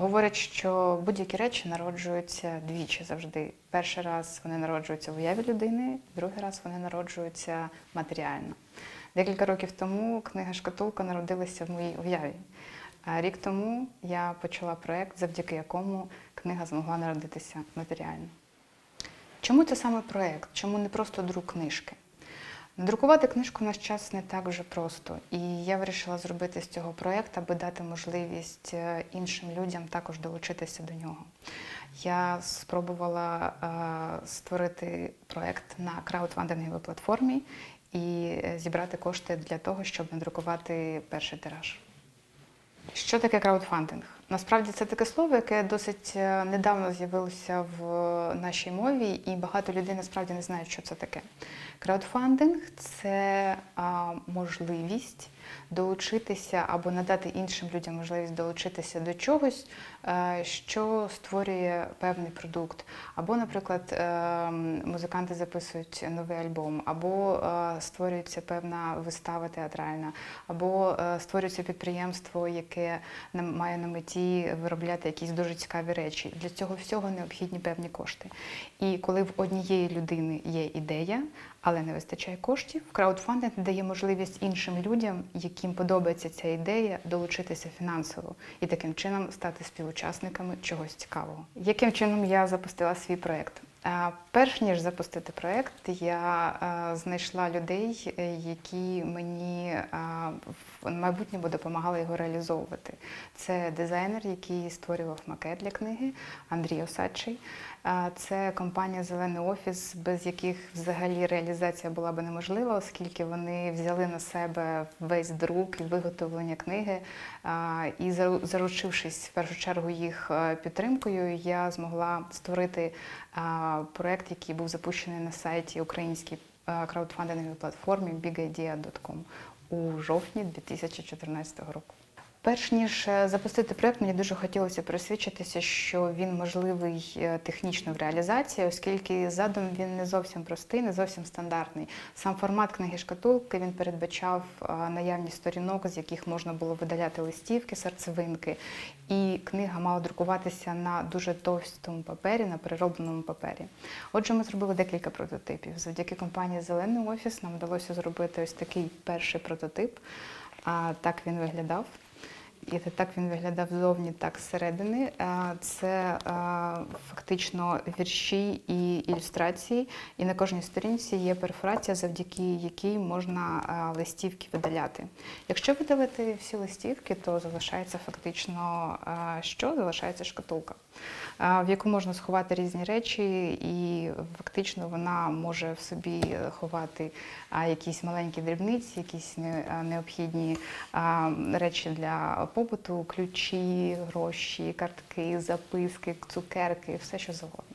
Говорять, що будь-які речі народжуються двічі завжди. Перший раз вони народжуються в уяві людини, другий раз вони народжуються матеріально. Декілька років тому книга Шкатулка народилася в моїй уяві. А рік тому я почала проект, завдяки якому книга змогла народитися матеріально. Чому це саме проект? Чому не просто друк книжки? Друкувати книжку в наш час не так вже просто. І я вирішила зробити з цього проєкт, аби дати можливість е, іншим людям також долучитися до нього. Я спробувала е, створити проєкт на краудфандинговій платформі і е, зібрати кошти для того, щоб надрукувати перший тираж. Що таке краудфандинг? Насправді це таке слово, яке досить е, недавно з'явилося в нашій мові, і багато людей насправді не знають, що це таке. Краудфандинг це можливість долучитися або надати іншим людям можливість долучитися до чогось, е, що створює певний продукт. Або, наприклад, е, музиканти записують новий альбом, або е, створюється певна вистава театральна, або створюється підприємство, яке має на меті виробляти якісь дуже цікаві речі. Для цього всього необхідні певні кошти. І коли в однієї людини є ідея, але не вистачає коштів, краудфандинг дає можливість іншим людям, яким подобається ця ідея, долучитися фінансово і таким чином стати співучасниками чогось цікавого. Яким чином я запустила свій проєкт? Перш ніж запустити проєкт, я знайшла людей, е, які мені в майбутньому допомагали його реалізовувати. Це дизайнер, який створював макет для книги Андрій Осадчий. Це компанія Зелений офіс, без яких взагалі реалізація була би неможлива, оскільки вони взяли на себе весь друк і виготовлення книги. І заручившись в першу чергу їх е, підтримкою, я змогла створити проект, який був запущений на сайті українській е, краудфандинговій платформі bigidea.com у жовтні 2014 року. Перш ніж е, запустити проект, мені дуже хотілося пересвідчитися, що він можливий е, технічно в реалізації, оскільки задум він не зовсім простий, не зовсім стандартний. Сам формат книги шкатулки він передбачав е, наявність сторінок, з яких можна було видаляти листівки, серцевинки, і книга мала друкуватися на дуже товстому папері, на переробленому папері. Отже, ми зробили декілька прототипів. Завдяки компанії Зелений офіс нам вдалося зробити ось такий перший прототип. А так він виглядав. І так він виглядав зовні, так зсередини. Е, Це е, фактично вірші і ілюстрації, і на кожній сторінці є перфорація, завдяки якій можна е, листівки видаляти. Якщо видалити всі листівки, то залишається фактично що? Залишається шкатулка, в яку можна сховати різні речі, і фактично вона може в собі ховати якісь маленькі дрібниці, якісь не- необхідні речі для побуту, ключі, гроші, картки, записки, цукерки, все що завгодно.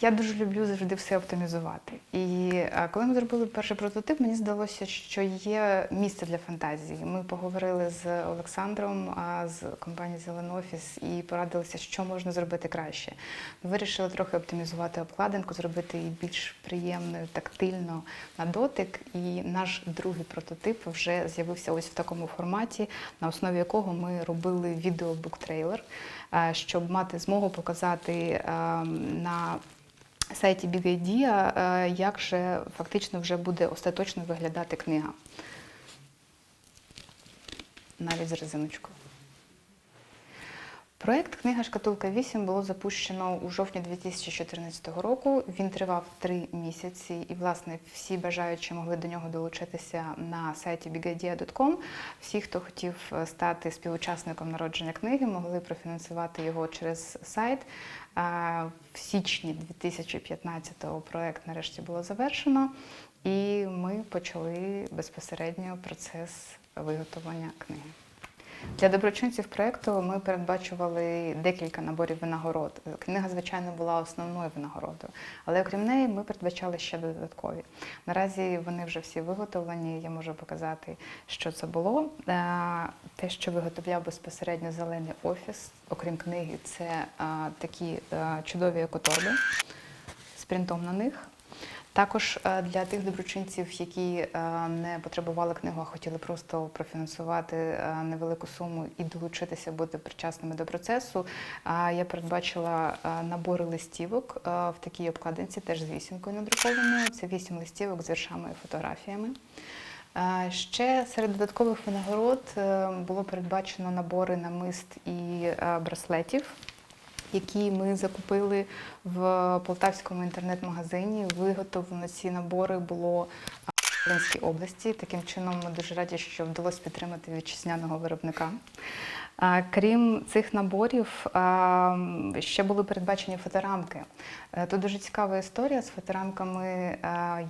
Я дуже люблю завжди все оптимізувати. І коли ми зробили перший прототип, мені здалося, що є місце для фантазії. Ми поговорили з Олександром з компанії Зелений офіс і порадилися, що можна зробити краще. Ми вирішили трохи оптимізувати обкладинку, зробити її більш приємною, тактильно на дотик. І наш другий прототип вже з'явився ось в такому форматі, на основі якого ми робили відеобуктрейлер, щоб мати змогу показати на сайті Idea, е, як же фактично вже буде остаточно виглядати книга. Навіть з резиночкою. Проект Книга Шкатулка 8 було запущено у жовтні 2014 року. Він тривав три місяці, і, власне, всі бажаючі могли до нього долучитися на сайті bigadea.com. Всі, хто хотів е, стати співучасником народження книги, могли профінансувати його через сайт. В січні 2015-го проект нарешті було завершено, і ми почали безпосередньо процес виготовлення книги. Для доброчинців проєкту ми передбачували декілька наборів винагород. Книга, звичайно, була основною винагородою, але окрім неї ми передбачали ще додаткові. Наразі вони вже всі виготовлені. Я можу показати, що це було. Е, Те, що виготовляв безпосередньо зелений офіс, окрім книги, це е, такі е, чудові екоторби з принтом на них. Також е, для тих доброчинців, які е, не потребували книгу, а хотіли просто профінансувати е, невелику суму і долучитися, бути причасними до процесу. Я передбачила набори листівок в такій обкладинці, теж з вісімкою надрукованою. Це вісім листівок з віршами і фотографіями. Ще серед додаткових винагород було передбачено набори намист і е, браслетів, які ми закупили в полтавському інтернет-магазині. Виготовлено ці набори було Волинській області. Таким чином, ми дуже раді, що вдалося підтримати вітчизняного виробника. Крім цих наборів, ще були передбачені фоторамки. Е, Тут дуже цікава історія з фоторамками. Е,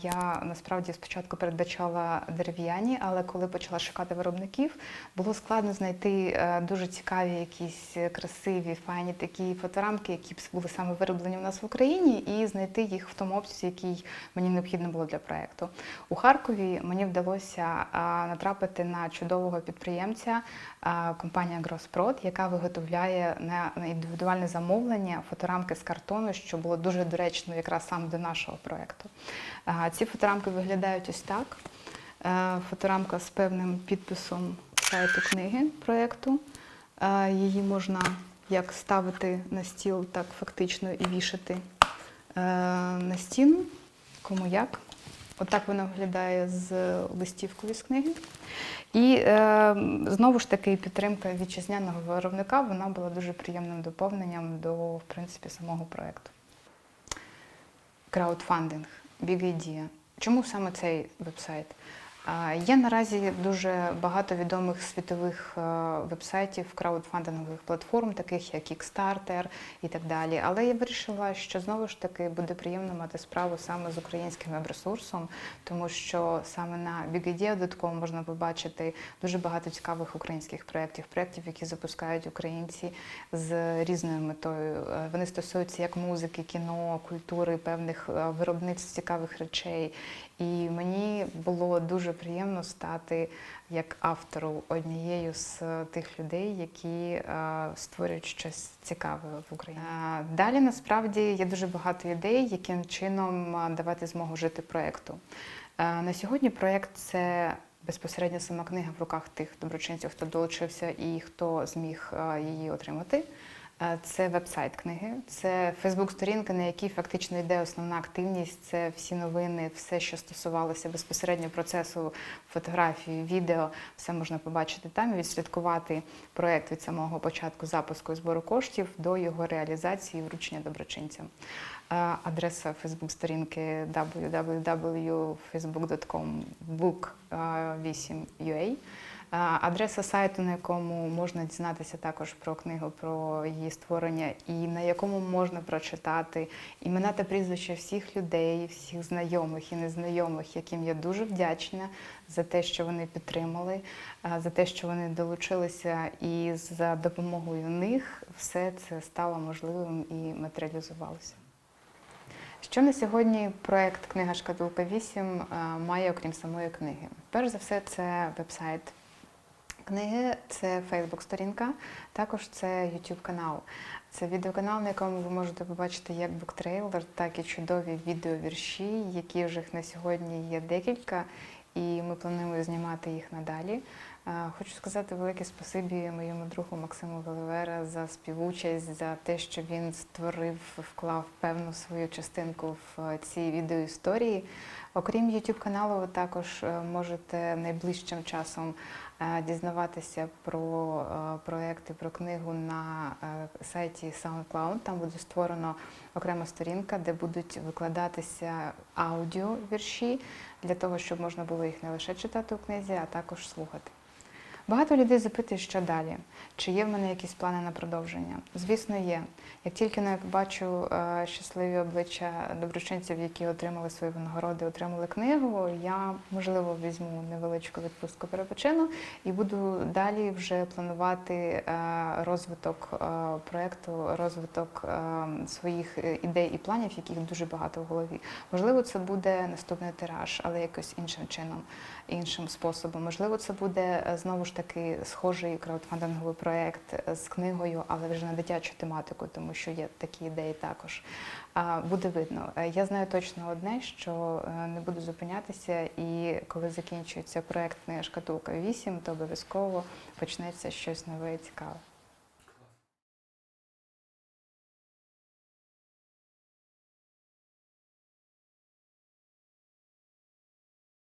Я насправді спочатку передбачала дерев'яні, але коли почала шукати виробників, було складно знайти е, дуже цікаві, якісь красиві, файні такі фоторамки, які б були саме вироблені у нас в Україні, і знайти їх в тому обсязі, який мені необхідно було для проекту. У Харкові мені вдалося натрапити на чудового підприємця компанія Grosprod, яка виготовляє на індивідуальне замовлення фоторамки з картону, що було дуже доречно якраз саме до нашого проекту. Ці фоторамки виглядають ось так. Фоторамка з певним підписом сайту книги проекту. Е, Її можна як ставити на стіл, так фактично і вішати на стіну, кому як. Отак вона виглядає з листівкою з книги. І е, знову ж таки підтримка вітчизняного виробника вона була дуже приємним доповненням до в принципі самого проекту. Краудфандинг, Idea. Чому саме цей вебсайт? Є наразі дуже багато відомих світових е, вебсайтів, краудфандингових платформ, таких як Kickstarter і так далі. Але я вирішила, що знову ж таки буде приємно мати справу саме з українським веб-ресурсом, тому що саме на BigIdea.com можна побачити дуже багато цікавих українських проєктів, проєктів, які запускають українці з різною метою. Е, Вони стосуються як музики, кіно, культури, певних е, виробництв цікавих речей. І мені було дуже приємно стати як автору однією з тих людей, які е, створюють щось цікаве в Україні. Е, Далі насправді є дуже багато ідей, яким чином е, давати змогу жити проекту. Е, На сьогодні проект це безпосередньо сама книга в руках тих доброчинців, хто долучився і хто зміг е, її отримати. Це веб-сайт книги, це Фейсбук-сторінка, на якій фактично йде основна активність. Це всі новини, все, що стосувалося безпосередньо процесу фотографії, відео, все можна побачити там і відслідкувати проект від самого початку запуску і збору коштів до його реалізації і вручення доброчинцям. Адреса Фейсбук-сторінки www.facebook.com book8ua. Адреса сайту, на якому можна дізнатися також про книгу, про її створення, і на якому можна прочитати імена та прізвища всіх людей, всіх знайомих і незнайомих, яким я дуже вдячна за те, що вони підтримали, за те, що вони долучилися, і за допомогою них все це стало можливим і матеріалізувалося. Що на сьогодні проект Книга Шкатулка 8 е, має, окрім самої книги? Перш за все, це веб-сайт книги, це Фейсбук-сторінка, також це YouTube канал. Це відеоканал, на якому ви можете побачити як буктрейлер, так і чудові відеовірші, вже на сьогодні є декілька, і ми плануємо знімати їх надалі. Е, Хочу сказати велике спасибі моєму другу Максиму Веливера за співучасть, за те, що він створив, вклав певну свою частинку в ці відеоісторії. Окрім YouTube каналу, ви також е, можете найближчим часом е, дізнаватися про е, проекти, про книгу на е, сайті SoundCloud. Там буде створено окрема сторінка, де будуть викладатися аудіовірші для того, щоб можна було їх не лише читати у книзі, а також слухати. Багато людей запитують, що далі, чи є в мене якісь плани на продовження. Звісно, є. Як тільки я побачу е, щасливі обличчя доброчинців, які отримали свої винагороди, отримали книгу, я можливо візьму невеличку відпустку перепочину і буду далі вже планувати е, розвиток е, проекту, розвиток своїх ідей і планів, яких дуже багато в голові. Можливо, це буде наступний тираж, але якось іншим чином, іншим способом. Можливо, це буде знову ж ж таки схожий краудфандинговий проєкт з книгою, але вже на дитячу тематику, тому що є такі ідеї також. Буде видно. Е, Я знаю точно одне, що е, не буду зупинятися, і коли закінчується проєкт «Книга шкатулка 8, то обов'язково почнеться щось нове і цікаве.